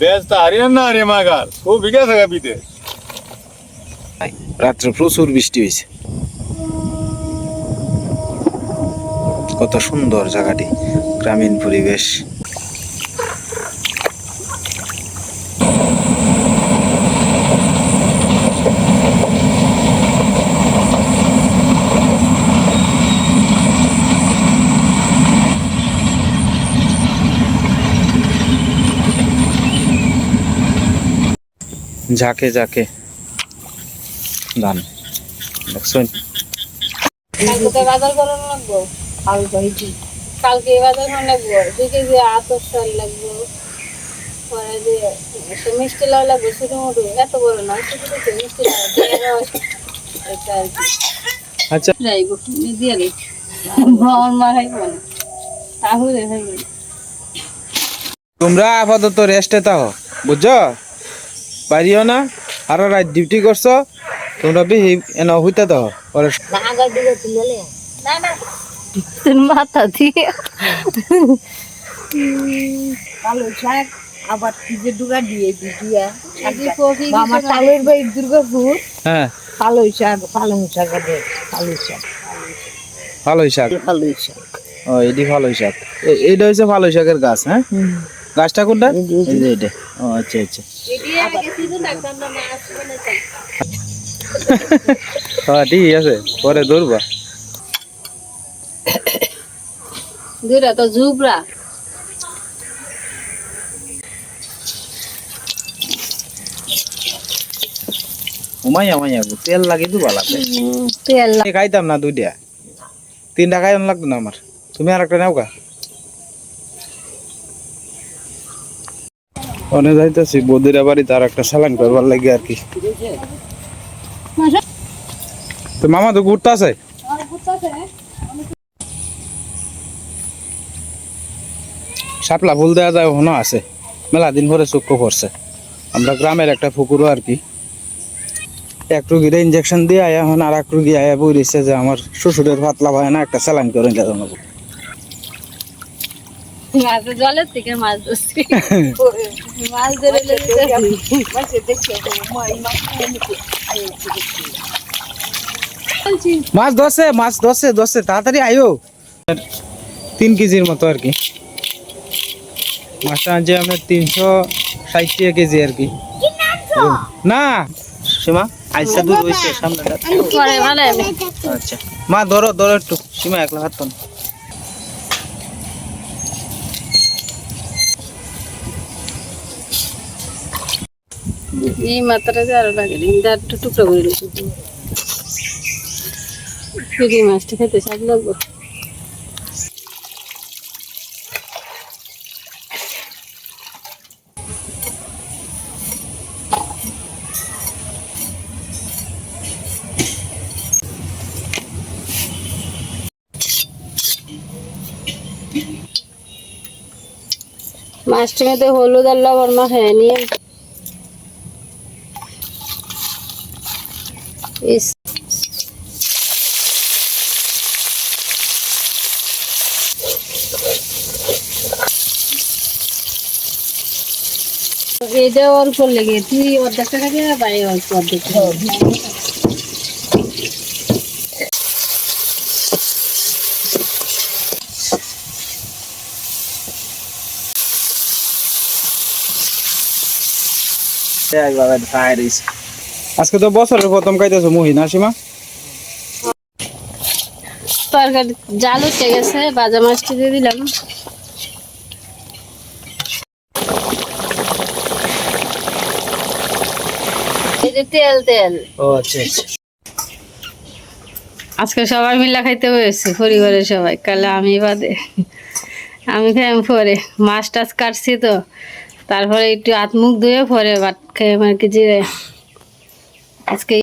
বেচতে হারিয়ে না রে মাগার। খুব বিঘা থাকা বিতে রাত্রে প্রচুর বৃষ্টি হয়েছে। কত সুন্দর জায়গাটি, গ্রামীণ পরিবেশ। ঝাঁকে ঝাঁকে। ধান দেখছেন? কালকে বাজার লাগবো। কালকে হয়েছি কালকে বাজার করানো লাগবো। দুই কেজি আতর চাল লাগবো। পরে যে মিষ্টি লাউ লাগবে ছোটো মোটো এত বড় না ছোটো ছোটো মিষ্টি লাউ এটা আর কি। আচ্ছা। যাইবো দিয়ে না। তাহলে তোমরা আপাতত রেস্টে থাকো বুঝছ? পারিও না। আরও রাত ডিউটি করছ তোমরা বেশি এন হইতে দাও পরে না না মাথা দিয়ে। কালো শাক আবার কি ডুগা দিয়ে দিয়া আজকে কফি আমার তালের বাই দুর্গাপুর। হ্যাঁ। শাক পালং শাক আছে শাক। ভালোই শাক। কালো শাক। ও এটি ভালোই শাক। এ- এইটা হচ্ছে শাকের গাছ হ্যাঁ? গাছটা কোনটা? এই যে, এটা ও আচ্ছা আচ্ছা এটি। আগে সিজন রাখতাম না মাছ বানাইতাম হ্যাঁ ঠিক আছে পরে ধরবা। দুইটা তো ঝুবরা উমাইয়া মাইয়া গো, তেল লাগে তো ভালো তেল খাইতাম না দুইটা। তিনটা খাইতাম লাগতো না আমার। তুমি আর একটা নাও কা অনেক যাইতেছি, বদিরা বাড়ি তার একটা সালান করবার লাগে আর কি। তো মামা তো ঘুরতে আছে শাপলা ফুল দেওয়া যায় ওখানে আছে। মেলা দিন পরে চক্ষু করছে আমরা গ্রামের একটা পুকুরও আর কি। এক রুগীরে ইঞ্জেকশন দিয়ে আয়া, এখন আর এক রুগী আয়া বইছে যে আমার শ্বশুরের পাতলা ভাই না একটা স্যালাইন করে জানাব মাছ জলের থেকে মাছ ধরছি। মাছ ধরে লেগেছি মাসে দেখে তো মই মাছ এনেছি মাছ দশে মাছ দশে দশে তাড়াতাড়ি আয়ো। তিন কেজির মতো আর কি। মাছটা আনছে আপনার তিনশো ষাট টাকা কেজি আর কি। না। সীমা আইসা দূর হয়েছে সামনে আচ্ছা। মা ধরো ধরো একটু। সীমা একলা হাত না। এই মাথাটা যে আরও লাগে দাঁত টুকরো করে রেখে ফিরি মাছটা খেতে স্বাদ লাগবে। মাছটার মধ্যে হলুদ আর লবণ মাখায় নিয়ে এটা অল্প লেগে তুই অর্ধেক টাকা দিয়ে বাই অল্প অর্ধেক টাকা দিয়ে। আজকে তো বছরের প্রথম খাইতেছো মহিনা সীমা? তরকারি জাল উঠে গেছে বাজা মাছটা দিয়ে দিলাম। তেল তেল। ও আচ্ছা আচ্ছা। আজকে সবাই মিলে খাইতে হয়েছে পরিবারের সবাই। কালে আমি বাদে আমি খাই পরে। মাছ টাছ কাটছি তো তারপরে একটু হাত মুখ ধুয়ে পরে ভাত খেয়ে আর কি জিরে আজকে